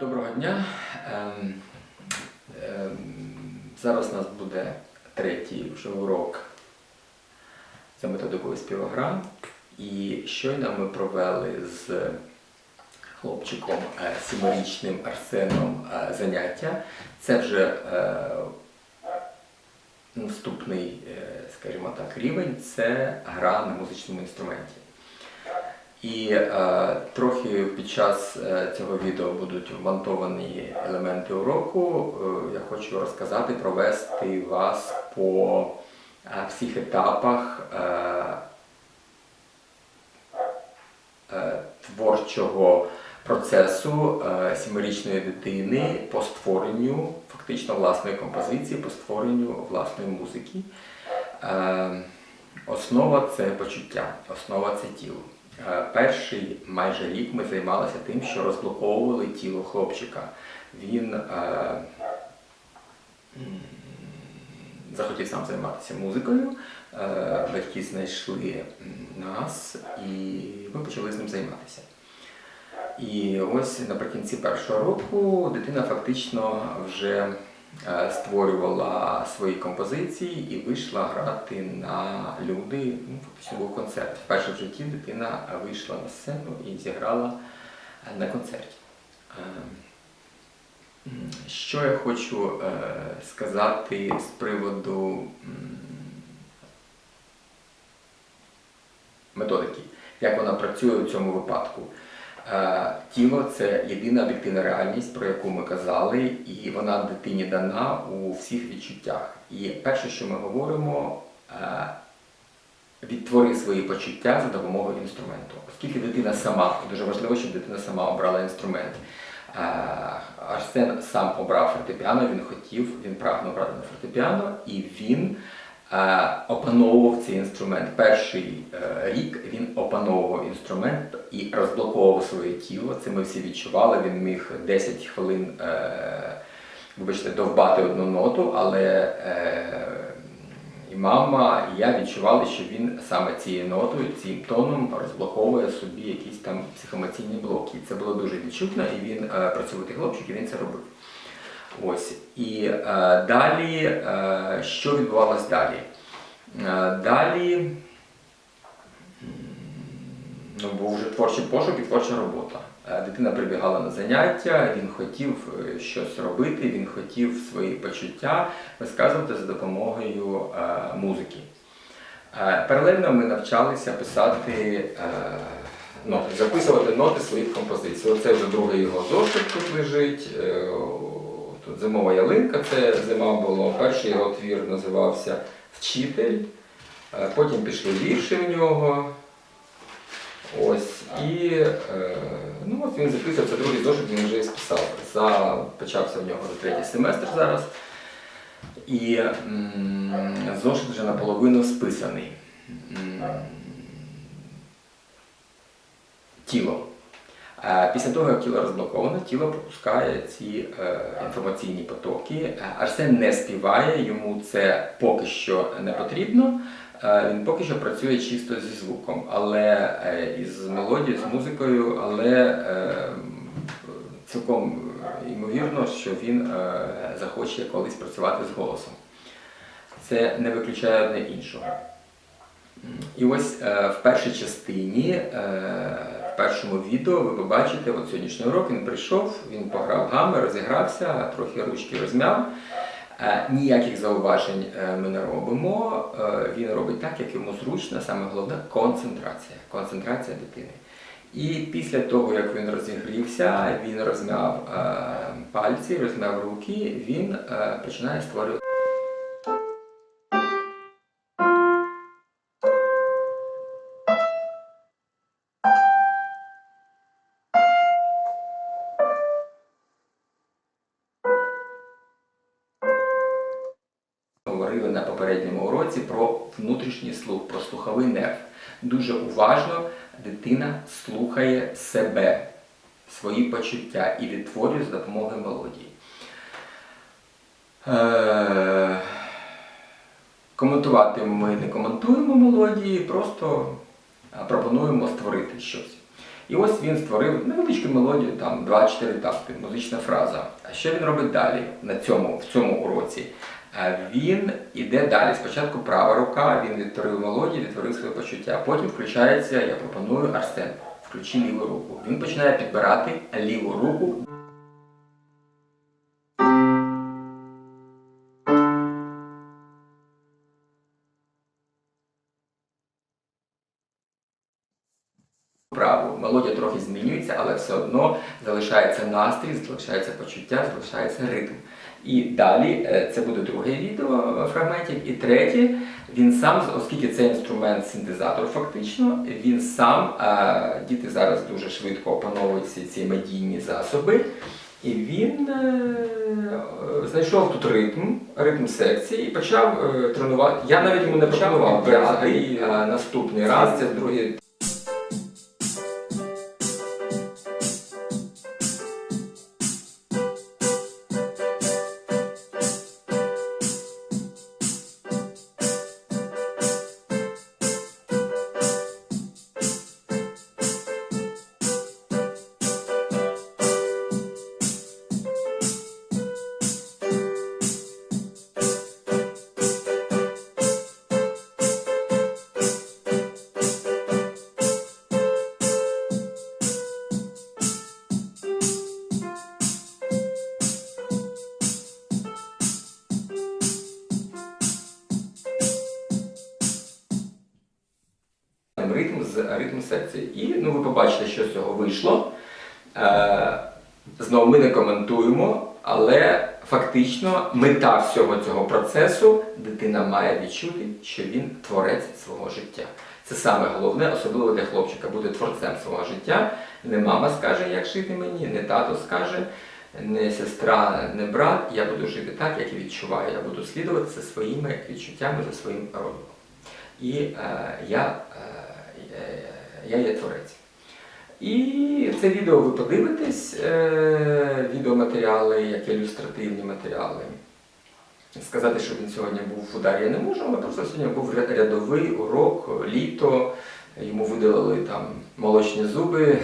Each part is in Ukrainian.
Доброго дня. Ем, ем, зараз у нас буде третій вже урок за методикою співогра. І щойно ми провели з хлопчиком е, сімирічним Арсеном е, заняття. Це вже е, наступний, скажімо так, рівень це гра на музичному інструменті. І е, трохи під час е, цього відео будуть вмонтовані елементи уроку. Е, я хочу розказати, провести вас по е, всіх етапах е, е, творчого процесу е, сімирічної дитини по створенню фактично власної композиції, по створенню власної музики. Е, Основа це почуття, основа це тіло. Е, Перший майже рік ми займалися тим, що розблоковували тіло хлопчика. Він е, захотів сам займатися музикою. Е, Батьки знайшли нас і ми почали з ним займатися. І ось наприкінці першого року дитина фактично вже створювала свої композиції і вийшла грати на люди. Ну, фактично був концерт. Вперше в житті дитина вийшла на сцену і зіграла е, на концерті. Е, Що я хочу е, сказати з приводу методики, як вона працює у цьому випадку. Е, Тіло це єдина об'єктивна реальність, про яку ми казали, і вона дитині дана у всіх відчуттях. І перше, що ми говоримо, е, відтвори свої почуття за допомогою інструменту. Оскільки дитина сама, дуже важливо, щоб дитина сама обрала інструмент. Е, Арсен сам обрав фортепіано, він хотів, він прагнув грати на фортепіано, і він опановував цей інструмент. Перший е, рік він опановував інструмент і розблоковував своє тіло. Це ми всі відчували. Він міг 10 хвилин, е, вибачте, довбати одну ноту, але е, і мама, і я відчували, що він саме цією нотою, цим тоном розблоковує собі якісь там психоемоційні блоки. І це було дуже відчутно, і він е, працьовитий хлопчик, і він це робив. Ось. І е, далі, е, що відбувалось далі? Е, далі ну, був вже творчий пошук і творча робота. Е, Дитина прибігала на заняття, він хотів е, щось робити, він хотів свої почуття висказувати за допомогою е, музики. Е, Паралельно ми навчалися писати е, ноти, записувати ноти своїх композицій. Оце вже другий його зошит тут лежить. Тут зимова ялинка, це зима було. Перший його твір називався Вчитель. Е, Потім пішли вірші в нього. Ось. І е, ну, от він записав, це другий зошит, він вже і списав. Почався в нього третій семестр зараз. І зошит вже наполовину списаний. Тіло. Е, Після того, як тіло розблоковано, тіло пропускає ці е, інформаційні потоки. Е, Арсен не співає, йому це поки що не потрібно. Він поки що працює чисто зі звуком, але із мелодією, з музикою, але цілком ймовірно, що він захоче колись працювати з голосом. Це не виключає одне іншого. І ось в першій частині, першому відео ви побачите, от сьогоднішній урок він прийшов, він пограв гами, розігрався, трохи ручки розмяв. Е, Ніяких зауважень е, ми не робимо. Е, Він робить так, як йому зручно, саме головне концентрація. Концентрація дитини. І після того, як він розігрівся, він розмяв пальці, розмяв руки, він починає створювати. Говорили на попередньому уроці про внутрішній слух, про слуховий нерв. Дуже уважно дитина слухає себе, свої почуття і відтворює за допомогою мелодії. Е, Коментувати ми не коментуємо мелодії, просто е, пропонуємо створити щось. І ось він створив невеличку мелодію, там 2-4 такти, музична фраза. А що він робить далі на цьому, в цьому уроці? Він іде далі. Спочатку права рука, він відтворив мелодію, відтворив своє почуття. Потім включається, я пропоную Арсен, включи ліву руку. Він починає підбирати ліву руку праву. Мелодія трохи змінюється, але все одно залишається настрій, залишається почуття, залишається ритм. І далі е, це буде друге відео фрагментів. І третє, він сам, оскільки це інструмент синтезатор, фактично, він сам, е, діти зараз дуже швидко опановують всі ці медійні засоби. І він е, знайшов тут ритм, ритм секції і почав е, тренувати. Я навіть йому не пропонував е, наступний раз, це другий ритм з ритм секції. І ну, ви побачите, що з цього вийшло. Е, знову ми не коментуємо, але фактично мета всього цього процесу дитина має відчути, що він творець свого життя. Це саме головне, особливо для хлопчика, бути творцем свого життя. Не мама скаже, як жити мені, не тато скаже, не сестра, не брат. Я буду жити так, як я відчуваю. Я буду слідувати за своїми відчуттями, за своїм розумом. І е, я, е, я є творець. І це відео ви подивитесь, е, відеоматеріали, як ілюстративні матеріали. Сказати, що він сьогодні був в ударі, я не можу, але просто сьогодні був рядовий урок, літо, йому видалили там молочні зуби.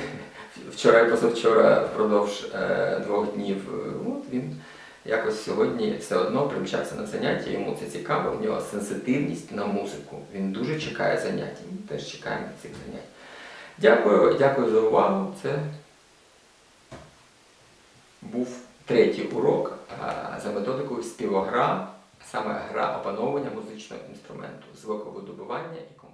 Вчора і позавчора впродовж е, двох днів. От він якось сьогодні все одно примчався на заняття, йому це цікаво, в нього сенситивність на музику. Він дуже чекає занять. Ми теж чекаємо цих занять. Дякую, дякую за увагу. Це був третій урок за методикою співогра, саме гра опановування музичного інструменту, звуковидобування і.